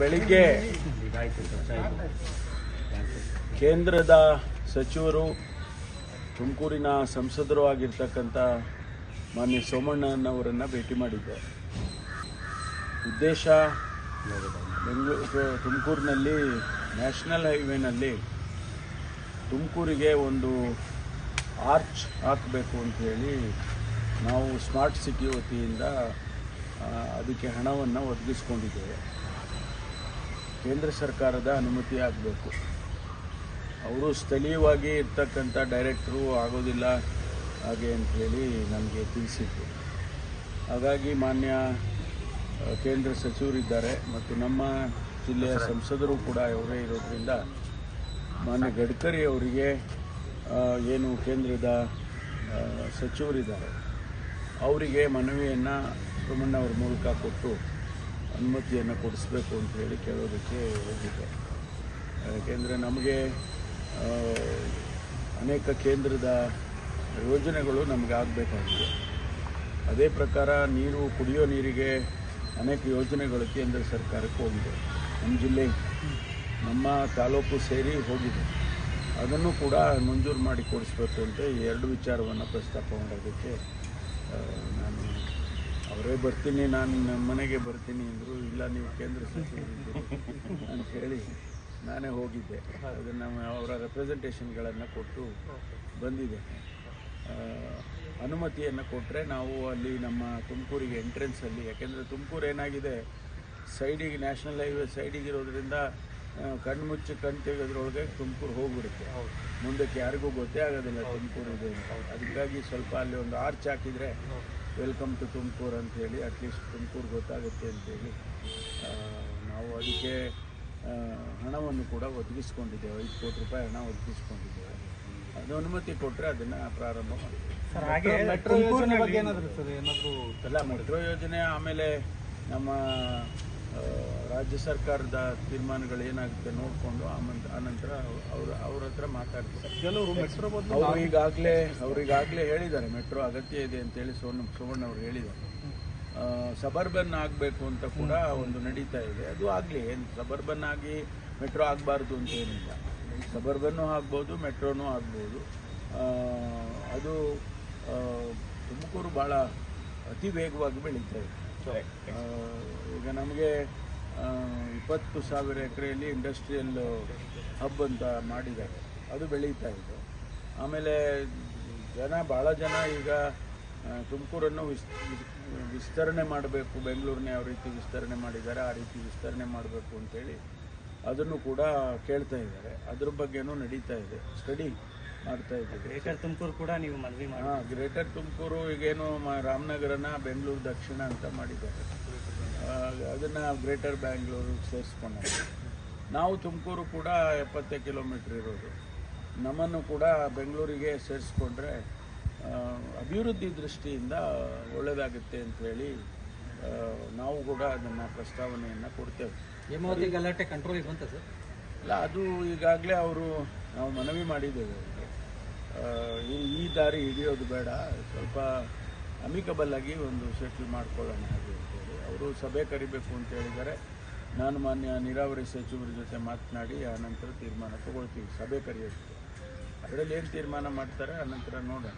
ನಮಗೆ ಕೇಂದ್ರದ ಸಚಿವರು ತುಮಕೂರಿನ ಸಂಸದರು ಆಗಿರ್ತಕ್ಕಂಥ ಮಾನ್ಯ ಸೋಮಣ್ಣನವರನ್ನು ಭೇಟಿ ಮಾಡಿದ್ದೆ ಉದ್ದೇಶ ಬೆಂಗಳೂರು, ತುಮಕೂರಿನಲ್ಲಿ ನ್ಯಾಷನಲ್ ಹೈವೇನಲ್ಲಿ ತುಮಕೂರಿಗೆ ಒಂದು ಆರ್ಚ್ ಹಾಕಬೇಕು ಅಂತ ಹೇಳಿ ನಾವು ಸ್ಮಾರ್ಟ್ ಸಿಟಿ ವತಿಯಿಂದ ಅದಕ್ಕೆ ಹಣವನ್ನು ಒದಗಿಸ್ಕೊಂಡಿದ್ದೇವೆ. ಕೇಂದ್ರ ಸರ್ಕಾರದ ಅನುಮತಿ ಆಗಬೇಕು. ಅವರು ಸ್ಥಳೀಯವಾಗಿ ಇರ್ತಕ್ಕಂಥ ಡೈರೆಕ್ಟ್ರು ಆಗೋದಿಲ್ಲ ಹಾಗೆ ಅಂಥೇಳಿ ನಮಗೆ ತಿಳಿಸಿದ್ರು. ಹಾಗಾಗಿ ಮಾನ್ಯ ಕೇಂದ್ರ ಸಚಿವರಿದ್ದಾರೆ ಮತ್ತು ನಮ್ಮ ಜಿಲ್ಲೆಯ ಸಂಸದರು ಕೂಡ ಅವರೇ ಇರೋದ್ರಿಂದ ಮಾನ್ಯ ಗಡ್ಕರಿ ಅವರಿಗೆ ಏನು ಕೇಂದ್ರದ ಸಚಿವರಿದ್ದಾರೆ. ಅವರಿಗೆ ಮನವಿಯನ್ನು ಸೋಮಣ್ಣವ್ರ ಮೂಲಕ ಕೊಟ್ಟು ಅನುಮತಿಯನ್ನು ಕೊಡಿಸ್ಬೇಕು ಅಂತ ಹೇಳಿ ಕೇಳೋದಕ್ಕೆ ಹೋಗಿದ್ದೆ ಯಾಕೆಂದರೆ ನಮಗೆ ಅನೇಕ ಕೇಂದ್ರದ ಯೋಜನೆಗಳು ನಮಗೆ ಆಗಬೇಕಾಗಿದೆ. ಅದೇ ಪ್ರಕಾರ ನೀರು, ಕುಡಿಯೋ ನೀರಿಗೆ ಅನೇಕ ಯೋಜನೆಗಳು ಕೇಂದ್ರ ಸರ್ಕಾರಕ್ಕೆ ಹೋಗಿದೆ. ನಮ್ಮ ಜಿಲ್ಲೆ, ನಮ್ಮ ತಾಲೂಕು ಸೇರಿ ಹೋಗಿದೆ. ಅದನ್ನು ಕೂಡ ಮಂಜೂರು ಮಾಡಿ ಕೊಡಿಸ್ಬೇಕು ಅಂತ ಎರಡು ವಿಚಾರವನ್ನು ಪ್ರಸ್ತಾಪ ಮಾಡೋದಕ್ಕೆ ನಾನು ಅವರೇ ಬರ್ತೀನಿ ನಾನು ನಮ್ಮ ಮನೆಗೆ ಬರ್ತೀನಿ ಅಂದರು ಇಲ್ಲ ನೀವು ಕೇಂದ್ರ ಸಚಿವರು ಅಂತ ಹೇಳಿ ನಾನೇ ಹೋಗಿದ್ದೆ. ಅದನ್ನು ಅವರ ರೆಪ್ರೆಸೆಂಟೇಷನ್ಗಳನ್ನು ಕೊಟ್ಟು ಬಂದಿದೆ ಅನುಮತಿಯನ್ನು ಕೊಟ್ಟರೆ ನಾವು ಅಲ್ಲಿ ನಮ್ಮ ತುಮಕೂರಿಗೆ ಎಂಟ್ರೆನ್ಸಲ್ಲಿ ಯಾಕೆಂದರೆ ತುಮಕೂರು ಏನಾಗಿದೆ ಸೈಡಿಗೆ ನ್ಯಾಷನಲ್ ಹೈವೇ ಸೈಡಿಗೆ ಇರೋದ್ರಿಂದ ಆ, ಕಣ್ಣು ಮುಚ್ಚಿ ಕಣ್ಣು ತೆಗೆದ್ರೊಳಗೆ ತುಮಕೂರು ಹೋಗ್ಬಿಡುತ್ತೆ. ಮುಂದಕ್ಕೆ ಯಾರಿಗೂ ಗೊತ್ತೇ ಆಗೋದಿಲ್ಲ ತುಮಕೂರು ಇದೆ ಅದಕ್ಕಾಗಿ ಸ್ವಲ್ಪ ಅಲ್ಲಿ ಒಂದು ಆರ್ಚ್ ಹಾಕಿದರೆ ವೆಲ್ಕಮ್ ಟು ತುಮಕೂರು ಅಂತ ಹೇಳಿ ಅಟ್ಲೀಸ್ಟ್ ತುಮಕೂರು ಗೊತ್ತಾಗುತ್ತೆ ಅಂತೇಳಿ ನಾವು ಅದಕ್ಕೆ ಹಣವನ್ನು ಕೂಡ ಒದಗಿಸ್ಕೊಂಡಿದ್ದೇವೆ. ಐದು ಕೋಟಿ ರೂಪಾಯಿ ಹಣ ಒದಗಿಸ್ಕೊಂಡಿದ್ದೇವೆ. ಅದು ಅನುಮತಿ ಕೊಟ್ಟರೆ ಅದನ್ನು ಪ್ರಾರಂಭ ಮಾಡ್ತೀವಿ. ಸರ್ ಹಾಗೆ ಮೆಟ್ರೋ ಯೋಜನೆ ಬಗ್ಗೆ ಏನಾದ್ರು ಅಲ್ಲ ಮೆಟ್ರೋ ಯೋಜನೆ ಆಮೇಲೆ ನಮ್ಮ ರಾಜ್ಯ ಸರ್ಕಾರದ ತೀರ್ಮಾನಗಳು ಏನಾಗುತ್ತೆ ನೋಡಿಕೊಂಡು ಆಮಂತ ಆನಂತರ ಅವರು ಅವ್ರ ಹತ್ರ ಮಾತಾಡ್ತಾರೆ. ಕೆಲವರು ಮೆಟ್ರೋ ಬದಲು ಅವರು ಈಗಾಗಲೇ ಅವ್ರಿಗಾಗಲೇ ಹೇಳಿದ್ದಾರೆ ಮೆಟ್ರೋ ಅಗತ್ಯ ಇದೆ ಅಂತೇಳಿ ಸೋನು ಸುವರ್ಣ ಅವರು ಹೇಳಿದ್ದಾರೆ. ಸಬರ್ಬನ್ ಆಗಬೇಕು ಅಂತ ಕೂಡ ಒಂದು ನಡೀತಾ ಇದೆ. ಅದು ಆಗಲಿ ಏನು ಸಬರ್ಬನ್ ಆಗಿ ಮೆಟ್ರೋ ಆಗಬಾರ್ದು ಅಂತ ಏನಿಲ್ಲ. ಸಬರ್ಬನ್ನು ಆಗ್ಬೋದು ಮೆಟ್ರೋನೂ ಆಗ್ಬೋದು. ಅದು ತುಮಕೂರು ಭಾಳ ಅತಿ ವೇಗವಾಗಿ ಬೆಳೀತಾ ಇದೆ. ನಮಗೆ ಇಪ್ಪತ್ತು ಸಾವಿರ ಎಕರೆಯಲ್ಲಿ ಇಂಡಸ್ಟ್ರಿಯಲ್ ಹಬ್ ಅಂತ ಮಾಡಿದ್ದಾರೆ. ಅದು ಬೆಳೀತಾ ಇದೆ. ಆಮೇಲೆ ಜನ ಭಾಳ ಜನ ಈಗ ತುಮಕೂರನ್ನು ವಿಸ್- ವಿಸ್ತರಣೆ ಮಾಡಬೇಕು. ಬೆಂಗಳೂರನ್ನ ಯಾವ ರೀತಿ ವಿಸ್ತರಣೆ ಮಾಡಿದ್ದಾರೆ, ಆ ರೀತಿ ವಿಸ್ತರಣೆ ಮಾಡಬೇಕು ಅಂತೇಳಿ ಅದನ್ನು ಕೂಡ ಕೇಳ್ತಾ ಇದ್ದಾರೆ. ಅದ್ರ ಬಗ್ಗೆನೂ ನಡೀತಾ ಇದೆ. ಸ್ಟಡಿ ಮಾಡ್ತಾ ಇದ್ದೀವಿ. ಗ್ರೇಟರ್ ತುಮಕೂರು ಕೂಡ ನೀವು ಮನವಿ ಮಾಡಿ ಹಾಂ ಗ್ರೇಟರ್ ತುಮಕೂರು ಈಗೇನು ಮ ರಾಮನಗರನ ಬೆಂಗಳೂರು ದಕ್ಷಿಣ ಅಂತ ಮಾಡಿದ್ದಾರೆ. ಅದನ್ನ ಗ್ರೇಟರ್ ಬ್ಯಾಂಗ್ಳೂರು ಸೇರಿಸ್ಕೊಂಡಾಗ. ನಾವು ತುಮಕೂರು ಕೂಡ ಎಪ್ಪತ್ತೇ ಕಿಲೋಮೀಟ್ರ್ ಇರೋದು. ನಮ್ಮನ್ನು ಕೂಡ ಬೆಂಗಳೂರಿಗೆ ಸೇರಿಸ್ಕೊಂಡ್ರೆ ಅಭಿವೃದ್ಧಿ ದೃಷ್ಟಿಯಿಂದ ಒಳ್ಳೆಯದಾಗುತ್ತೆ ಹೇಳಿ ನಾವು ಕೂಡ ಅದನ್ನು ಪ್ರಸ್ತಾವನೆಯನ್ನು ಕೊಡ್ತೇವೆ. ಹೇಮಾವತಿ ಗಲಾಟೆ ಕಂಟ್ರೋಲಿಗೆ ಬಂತ ಸರ್? ಅಲ್ಲ ಅದು ಈಗಾಗಲೇ ಅವರು ನಾವು ಮನವಿ ಮಾಡಿದ್ದೇವೆ. ಈ ಈ ದಾರಿ ಹಿಡಿಯೋದು ಬೇಡ. ಸ್ವಲ್ಪ ಅಮಿಕಬಲ್ ಆಗಿ ಒಂದು ಸೆಟ್ಲ್ ಮಾಡ್ಕೊಳ್ಳೋಣ ಹಾಗೆ ಅಂತೇಳಿ ಅವರು ಸಭೆ ಕರಿಬೇಕು ಅಂತ ಹೇಳಿದ್ದಾರೆ. ನಾನು ಮಾನ್ಯ ನೀರಾವರಿ ಸಚಿವರ ಜೊತೆ ಮಾತನಾಡಿ ಆ ನಂತರ ತೀರ್ಮಾನ ತಗೊಳ್ತೀವಿ. ಸಭೆ ಕರೆಯೋದಕ್ಕೆ ಅದರಲ್ಲಿ ಏನು ತೀರ್ಮಾನ ಮಾಡ್ತಾರೆ? ಆ ನಂತರ ನೋಡೋಣ.